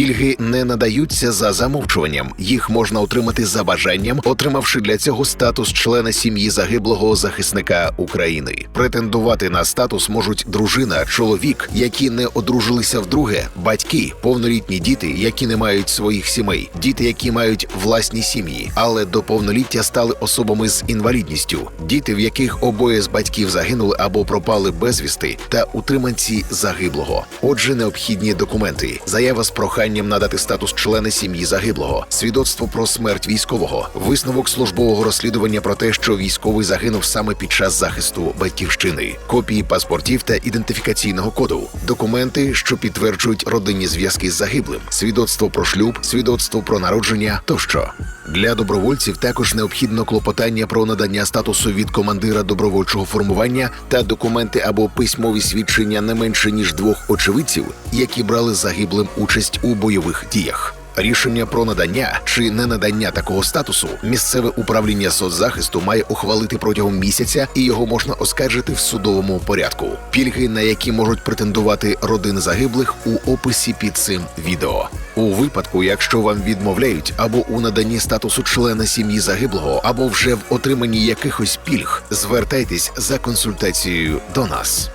Пільги не надаються за замовчуванням. Їх можна отримати за бажанням, отримавши для цього статус члена сім'ї загиблого захисника України. Претендувати на статус можуть дружина, чоловік, які не одружилися вдруге, батьки, повнолітні діти, які не мають своїх сімей, діти, які мають власні сім'ї, але до повноліття стали особами з інвалідністю, діти, в яких обоє з батьків загинули або пропали безвісти, та утриманці загиблого. Отже, необхідні документи: заява з проханням надати статус члена сім'ї загиблого, свідоцтво про смерть військового, висновок службового розслідування про те, що військовий загинув саме під час захисту батьківщини, копії паспортів та ідентифікаційного коду, документи, що підтверджують родинні зв'язки з загиблим, свідоцтво про шлюб, свідоцтво про народження тощо. Для добровольців також необхідно клопотання про надання статусу від командира добровольчого формування та документи або письмові свідчення не менше ніж двох очевидців, які брали загиблим участь у бойових діях. Рішення про надання чи не надання такого статусу місцеве управління соцзахисту має ухвалити протягом місяця, і його можна оскаржити в судовому порядку. Пільги, на які можуть претендувати родини загиблих, у описі під цим відео. У випадку, якщо вам відмовляють або у наданні статусу члена сім'ї загиблого, або вже в отриманні якихось пільг, звертайтесь за консультацією до нас.